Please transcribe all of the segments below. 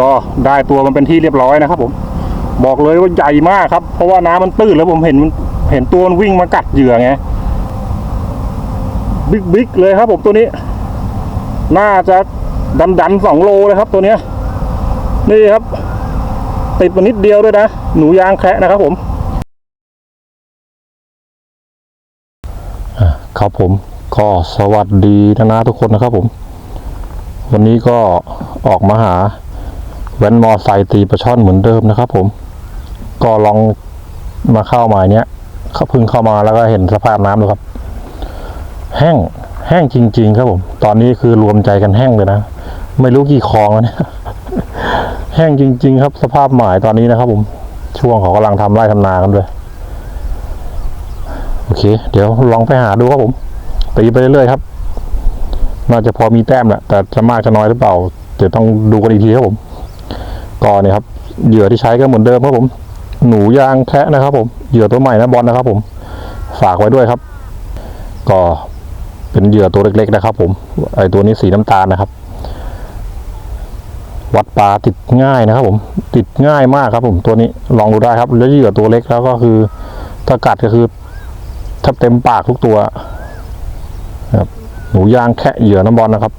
ก็ได้ตัวมันเป็นที่เรียบร้อยนะครับผมบอกเลยว่าใหญ่มากครับ เพราะว่าน้ำมันตื้นแล้วผมเห็นมันเห็นตัวมันวิ่งมากัดเหยื่อไงบิ๊กบิ๊กเลยครับผมตัวนี้ น่าจะดันดันสองโลเลยครับ ตัวเนี้ย นี่ครับ ติดมานิดเดียวด้วยนะ หนูยางแคระนะครับผมครับผมก็สวัสดีนะนะทุกคนนะครับผม วันนี้ก็ออกมาหา แว้นมอไซค์ตีปลาช่อนเหมือนเดิมนะครับ ผม ก็ลองมาเข้าหมายเนี้ยเขาพิ่งเข้ามาแล้วก็เห็นสภาพน้ำดูครับ แห้งแห้งจริง ๆ ครับผม ตอนนี้คือรวมใจกันแห้งเลยนะไม่รู้กี่คลองแล้วเนี่ยแห้งจริง ๆ ครับ สภาพหมายตอนนี้นะครับ ผม ช่วงเขากำลังทำไร่ทำนากันด้วยโอเค เดี๋ยวลองไปหาดูครับผมตีไปเรื่อยๆครับ น่าจะพอมีแต้มแหละแต่จะมากจะน้อยหรือเปล่าเดี๋ยวต้องดูกันอีกทีครับผม ก่อนเนี่ยครับเหยื่อที่ใช้ก็เหมือนเดิมครับผม หนูยางแคะนะครับ ผมเหยื่อตัวใหม่นะบอลนะครับ ผมฝากไว้ด้วยครับ ก็เป็นเหยื่อตัวเล็กๆนะครับ ผมไอตัวนี้สีน้ำตาลนะครับ วัดปลาติดง่ายนะครับ ผมติดง่ายมากครับ ผมตัวนี้ลองดูได้ครับ แล้วเหยื่อตัวเล็กแล้วก็คือถ้ากัดก็คือถ้าเต็มปากทุกตัวครับหนูยางแคะเหยื่อน้ำบอลนะครับ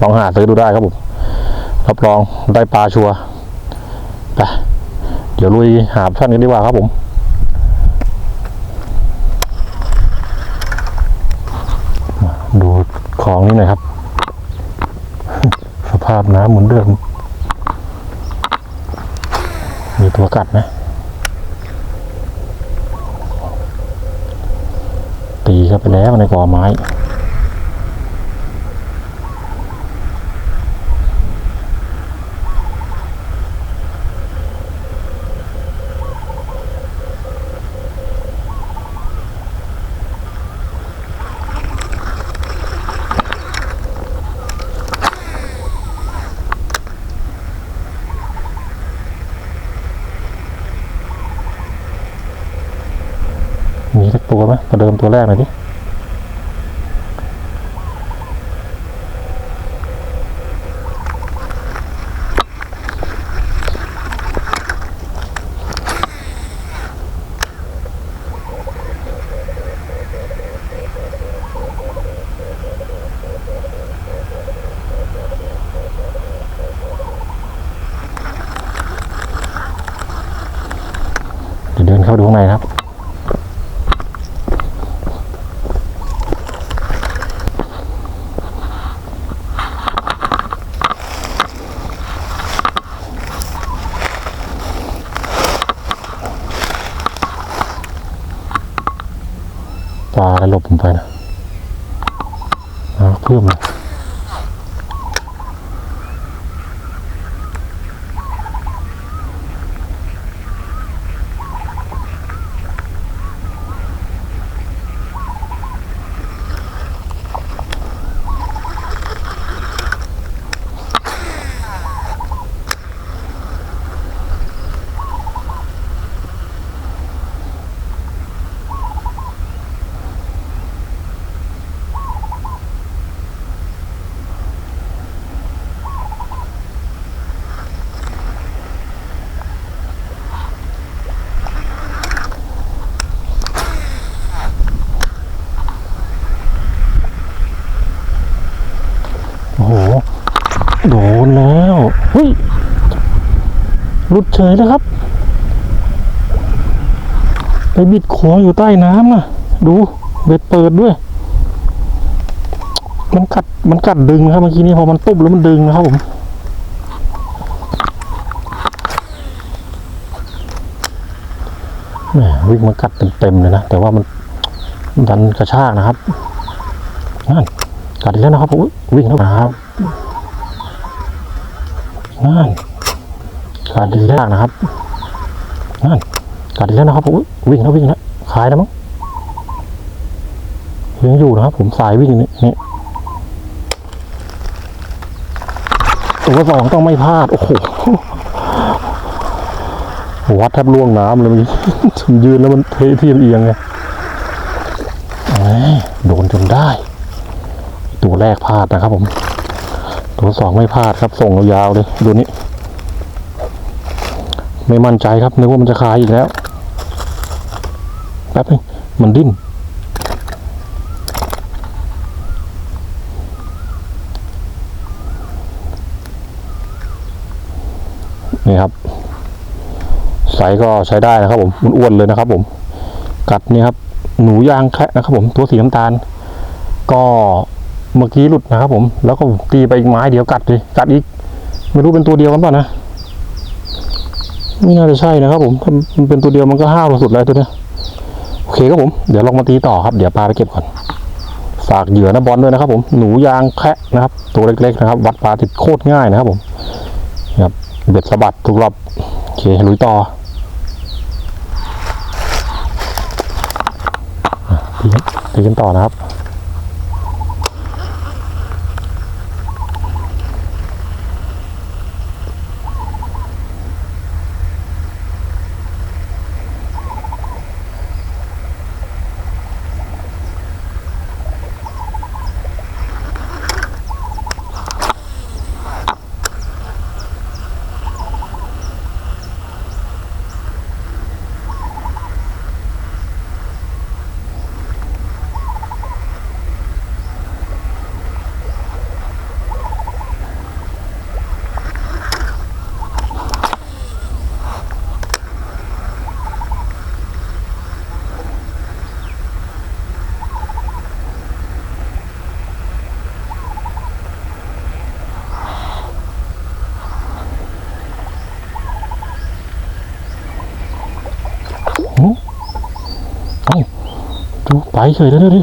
ลองหาซื้อดูได้ครับผมรับรองได้ปลาชัวร์ ไปเดี๋ยวลุยหาท่านกันดีกว่าครับผมดูของนี่หน่อยครับ สภาพน้ำเหมือนเดิมมีตัวกัดไหมตีเข้าไปแล้วในกอไม้ สักตัวไหมประเดิมตัวแรกหน่อยดิ เดี๋ยวเดินเข้าไปดูข้างในครับ ปลาอะไรหลบ ผมไปนะเอาเพิ่มเลยโอ้โห โดนแล้วเฮ้ย หลุดเฉยแล้วครับ ไปบิดขัวอยู่ใต้น้ำอะดูเบ็ดเปิดด้วย มันกัดมันกัดดึงครับเมื่อกี้นี้พอมันตุบแล้วมันดึงนะครับผมแหมวิ่งมากัดเต็มๆเลยนะ แต่ว่ามันดันกระชากนะครับนั่นกัดแล้วนะครับวิ่งแล้วนะครับนั่น กัดอีกแล้วนะครับนั่นกัดอีแล้วนะครับวิ่งแล้ววิ่งแล้วขายแล้วมั้งยังอยู่นะครับ ผมสายวิ่งนี่ตัวสองต้องไม่พลาด โอ้โหวัดแทบล่วงน้ำเลยมื่อกี้ผมยืนแล้วมันเทเทียมเอียงไงโดนจนได้ ตัวแรกพลาดนะครับผม ตัวสองไม่พลาดครับส่งยาวเลย ดูนี่ ไม่มั่นใจครับนึกว่ามันจะคายอีกแล้วแป๊บนึงมันดิ้นนี่ครับไซส์ก็ใช้ได้นะครับ ผมอ้วนเลยนะครับ ผม กัดนี่ครับ หนูยางแคะนะครับ ผมตัวสีน้ำตาล ก็เมื่อกี้หลุดนะครับ ผมแล้วก็ตีไปอีกไม้เดียวกัดเลยกัดอีก ไม่รู้เป็นตัวเดียวกันเปล่านะ ไม่น่าจะใช่นะครับผมถ้ามันเป็นตัวเดียวมันก็ห้าวสุดแล้วตัวเนี้ยโอเคครับผม เดี๋ยวลองมาตีต่อครับ เดี๋ยวปลาไปเก็บก่อน ฝากเหยื่อนะบอลด้วยนะครับ ผม หนูยางแคะนะครับ ตัวเล็กๆนะครับ วัดปลาติดโคตรง่ายนะครับผมนี่ครับเบ็ดสะบัดทุกรอบโอเคลุยต่อตีกันต่อนะครับ ไปเฉยแล้วเนี่ยดิ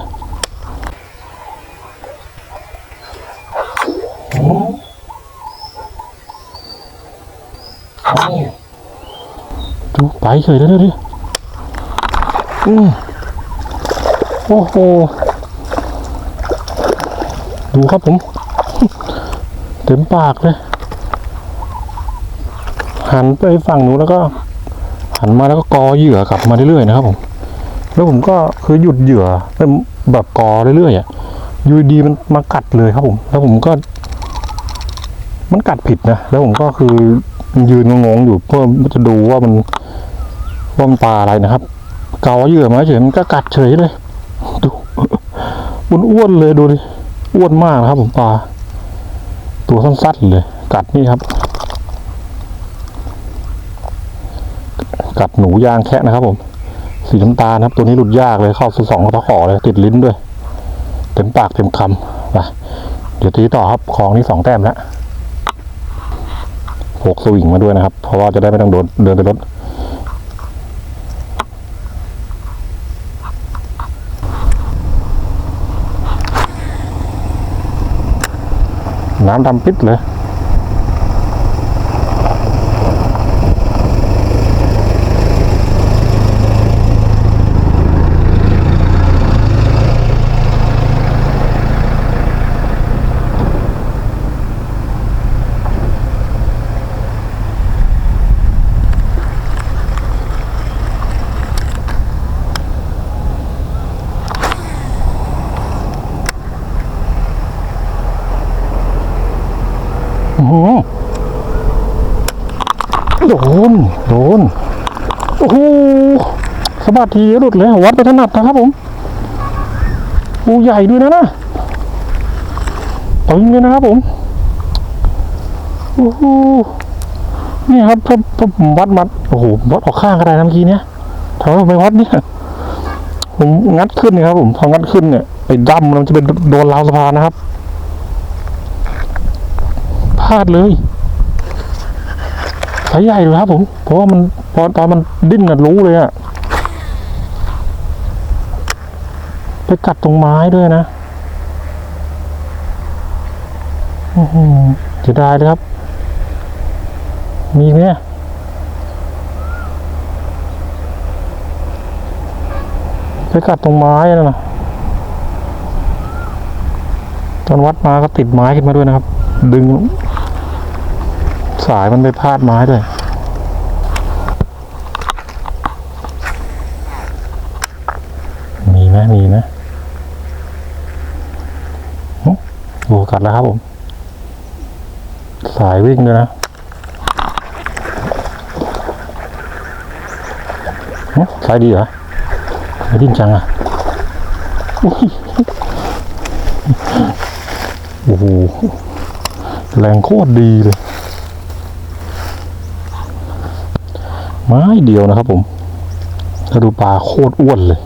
ดูไปเฉยแล้วเนี่ยดิอืมโอ้โห ดูครับผม เต็มปากเลย หันไปฝั่งนู้นแล้วก็ หันมาแล้วก็กอเหยื่อกลับมาเรื่อยๆนะครับผม แล้วผมก็คือหยุดเหยื่อเป็นแบบกอเรื่อยๆอะยูดีมันมากัดเลยครับผม แล้วผมก็ มันกัดผิดนะ แล้วผมก็คือยืนงงๆอยู่เพื่อจะดูว่ามันว่ามันปลาอะไรนะครับ เกาเหยื่อมาเฉยมันก็กัดเฉยเลยดูอ้วนๆเลยดูดิอ้วนมากนะครับ ผมปลาตัวสั้นๆเลย กัดนี่ครับ กัดหนูยางแคะนะครับผม สีน้ำตาลครับ ตัวนี้หลุดยากเลยเข้าสองตะขอเลย ติดลิ้นด้วย เต็มปากเต็มคำไปเดี๋ยวตีต่อครับของนี้สองแต้มแล้วพกสวิงมาด้วยนะครับ เพราะว่าจะได้ไม่ต้องโดนเดินไปรถน้ำดำปิดเลย โดน โดน โอ้โหสะบัดทีหลุดเลย วัดไปถนัดนะครับผมปูใหญ่ด้วยนะนะตึงเลยนะครับผม โอ้โห นี่ครับถ้าผมวัดมัด โอ้โห วัดออกข้างก็ได้นะเมื่อกี้เนี้ยทำไมผมไม่วัดเนี่ยผมงัดขึ้นนะครับผม พองัดขึ้นเนี่ยไอ้ดำมันจะเป็นโดนราวสะพานนะครับาดเลยสายใหญ่เลยครับผมเพราะว่ามันพอตอนมันดิ้นน่ะรู้เลยอะไปกัดตรงไม้ด้วยนะอื้อหือจะได้เลยครับ มีไหมเนี่ยไปกัดตรงไม้นั่นนะตอนวัดมาก็ติดไม้ขึ้นมาด้วยนะครับ ดึง สายมันไปพาดไม้ด้วยมีไหมมีไหมโอ้โหกัดแล้วครับผม สายวิ่งด้วยนะสายดีเหรอไม่ดิ้นจังอะโอ้โหแรงโคตรดีเลย ไม้เดียวนะครับผมถ้าดูปลาโคตรอ้วนเลย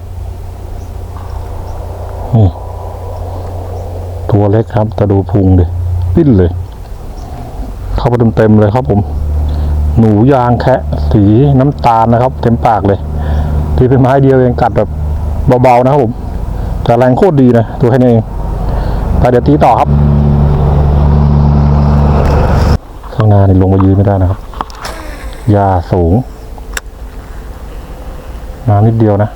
นี่ตัวเล็กครับแต่ดูพุงดิปิ้นเลย เข้าไปเต็มๆเลยครับผม หนูยางแคะ สีน้ำตาลนะครับ เต็มปากเลยที่เป็นไม้เดียวเองกัดแบบเบาๆนะครับผม แต่แรงโคตรดีนะตัวแค่นี้เองไปเดี๋ยวตีต่อครับ ข้างหน้านี่ลงมายืนไม่ได้นะครับหญ้าสูง น้ำนิดเดียวนะ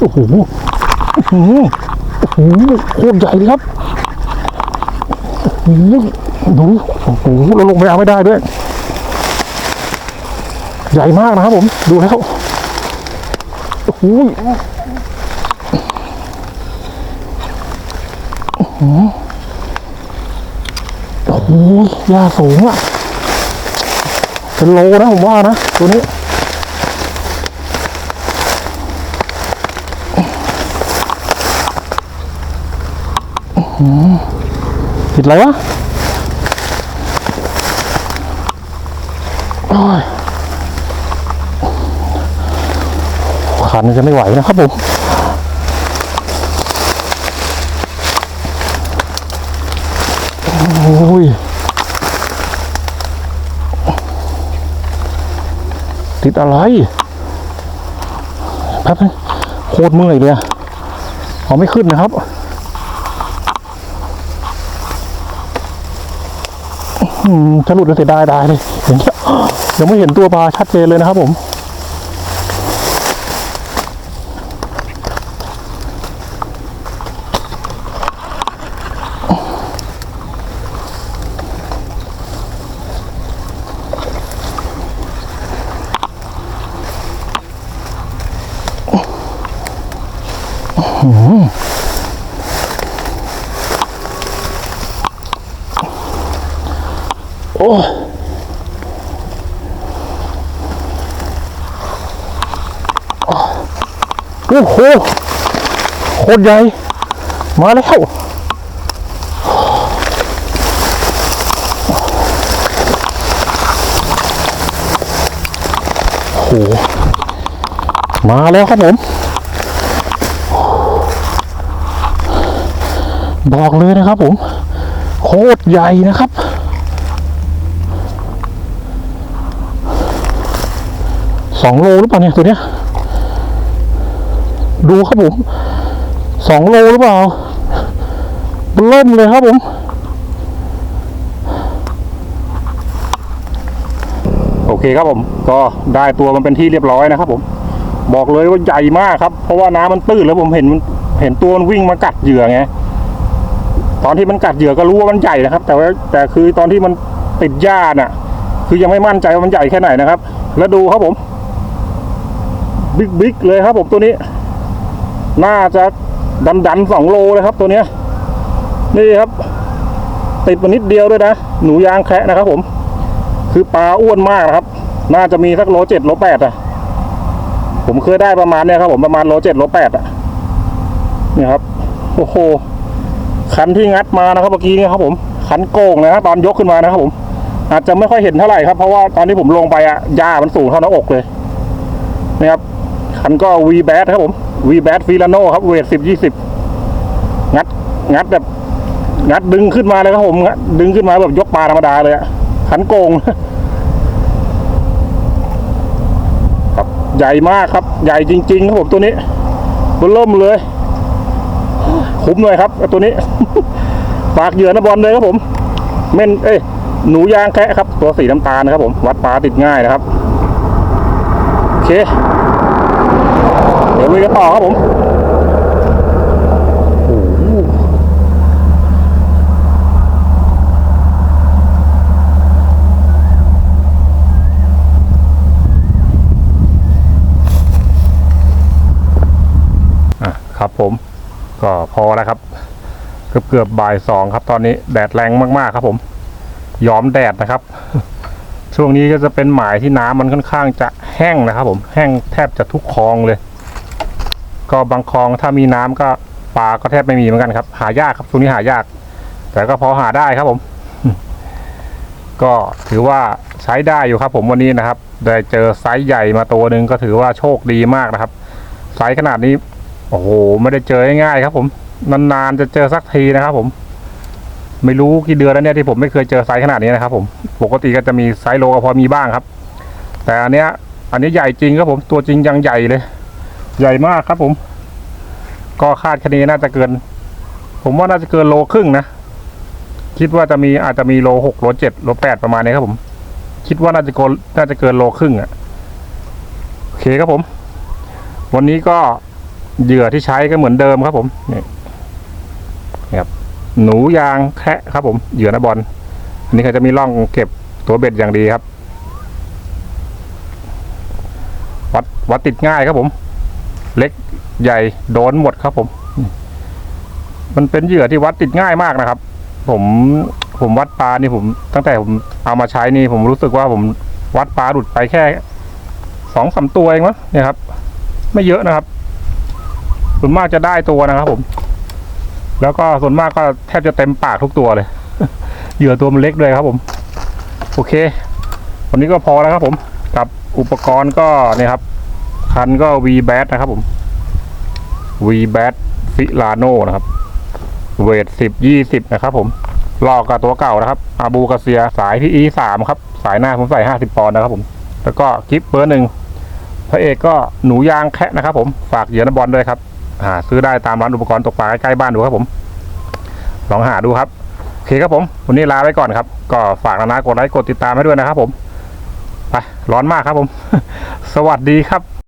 โอ้โหโอ้โหโอ้โหโคตรใหญ่เลยครับโอ้โหดูโอ้โหเราลงไปเอาไม่ได้ด้วย ใหญ่มากนะครับผมดูแล้วโอ้โหโอ้โหโอ้โหยาสูงอะเป็นโลนะผมว่านะตัวนี้ ผิดอะไรวะโอ้ยขันจะไม่ไหวนะครับผมโอ้ยติดอะไรแป๊บนึงโคตรเมื่อยเลยอะเอไม่ขึ้นนะครับ อืม ถ้าหลุดแล้วเสียดายได้เลยอย่างเงี้ยยังไม่เห็นตัวปลาชัดเจนเลยนะครับผม โอ้โหโคตรใหญ่ มาแล้วโอ้โหมาแล้วครับผม บอกเลยนะครับผม โคตรใหญ่นะครับสองโลหรือเปล่าเนี่ยตัวเนี้ย ดูครับผมสองโลหรือเปล่าเริ่มเลยครับผมโอเคครับผมก็ได้ตัวมันเป็นที่เรียบร้อยนะครับผม บอกเลยว่าใหญ่มากครับ เพราะว่าน้ำมันตื้นแล้วผมเห็นมันเห็นตัวมันวิ่งมากัดเหยื่อไงตอนที่มันกัดเหยื่อก็รู้ว่ามันใหญ่นะครับ แต่ว่าแต่คือตอนที่มันติดหญ้าน่ะ คือยังไม่มั่นใจว่ามันใหญ่แค่ไหนนะครับ แล้วดูครับผม บิ๊กบิ๊กเลยครับผมตัวนี้ น่าจะดันดันสองโลเลยครับ ตัวเนี้ย นี่ครับ ติดมานิดเดียวด้วยนะ หนูยางแคะนะครับผม คือปลาอ้วนมากนะครับ น่าจะมีสักโลเจ็ดโลแปดอะผมเคยได้ประมาณเนี่ยครับ ผมประมาณโลเจ็ดโลแปดอะ นี่ครับ โอ้โห คันที่งัดมานะครับเมื่อกี้เนี่ยครับผม คันโก่งนะตอนยกขึ้นมานะครับผม อาจจะไม่ค่อยเห็นเท่าไหร่ครับ เพราะว่าตอนที่ผมลงไปอะหญ้ามันสูงเท่าหน้าอกเลยนี่ครับคันก็ V b a t ครับผม V b a t ฟิลาโนครับเวทสิบยี่สิบงัด งัดแบบ งัดดึงขึ้นมาเลยครับผมดึงขึ้นมาแบบยกปลาธรรมดาเลยอะคันโกงครับใหญ่มากครับ ใหญ่จริงๆครับผมตัวนี้บนเริ่มเลยคุ้มเลยครับตัวนี้ฝากเหยื่อนบอลเลยครับผม เม่นเอ้ยหนูยางแคะครับ ตัวสีน้ำตาลนะครับผม วัดปลาติดง่ายนะครับ โอเค ลุยกันต่อครับผมโอ้โหอะครับผมก็พอแล้วครับ เกือบเกือบบ่ายสองครับ ตอนนี้แดดแรงมากๆครับ ผม ยอมแดดนะครับ ช่วงนี้ก็จะเป็นหมายที่น้ำมันค่อนข้างจะแห้งนะครับ ผมแห้งแทบจะทุกคลองเลย ก็บางคลองถ้ามีน้ำก็ปลาก็แทบไม่มีเหมือนกันครับ หายากครับช่วงนี้หายาก แต่ก็พอหาได้ครับผม ก็ถือว่าใช้ได้อยู่ครับผมวันนี้นะครับ ได้เจอไซส์ใหญ่มาตัวหนึ่งก็ถือว่าโชคดีมากนะครับ ไซส์ขนาดนี้ โอ้โหไม่ได้เจอง่ายๆครับ ผมนานๆจะเจอสักทีนะครับ ผม ไม่รู้กี่เดือนแล้วเนี่ยที่ผมไม่เคยเจอไซส์ขนาดนี้นะครับ ผมปกติก็จะมีไซส์โลก็พอมีบ้างครับ แต่อันเนี้ย อันนี้ใหญ่จริงครับผมตัวจริงยังใหญ่เลย ใหญ่มากครับผม ก็คาดคะเนน่าจะเกิน ผมว่าน่าจะเกินโลครึ่งนะ คิดว่าจะมีอาจจะมีโลหกโลเจ็ดโลแปดประมาณนี้ครับผม คิดว่าน่าจะเกินน่าจะเกินโลครึ่งอะ่ะโอเคครับผม วันนี้ก็เหยื่อที่ใช้ก็เหมือนเดิมครับผมนี่ครับหนูยางแคะครับผมเหยื่อนะบอลอันนี้เขาจะมีร่องเก็บตัวเบ็ดอย่างดีครับ วัดวัดติดง่ายครับผม เล็กใหญ่โดนหมดครับผม มันเป็นเหยื่อที่วัดติดง่ายมากนะครับ ผมผมวัดปลานี่ผม ตั้งแต่ผมเอามาใช้นี่ผมรู้สึกว่าผมวัดปลาหลุดไปแค่สองสามตัวเองมั้งเนี่ยครับ ไม่เยอะนะครับ ส่วนมากจะได้ตัวนะครับ ผม แล้วก็ส่วนมากก็แทบจะเต็มปากทุกตัวเลยเหยื่อตัวมันเล็กด้วยครับ ผม โอเค วันนี้ก็พอแล้วครับ ผม กับอุปกรณ์ก็เนี่ยครับ คันก็ V b a t นะครับผม V b a t ฟิลาโนนะครับ เวทสิบยี่สิบนะครับผมลอกกับตัวเก่านะครับ อาบูกาเซียสายที่อีสามครับ สายหน้าผมใส่ห้าสิบปอนด์นะครับผม แล้วก็กิฟเบอร์หนึ่งพระเอกก็หนูยางแคะนะครับผม ฝากเหยื่อนบอลด้วยครับ หาซื้อได้ตามร้านอุปกรณ์ตกปลาใกล้บ้านดูครับผม ลองหาดูครับ โอเคครับผม วันนี้ลาไปก่อนครับ ก็ฝากนะนะกดไลค์กดติดตามให้ด้วยนะครับผม ไป ร้อนมากครับผม สวัสดีครับ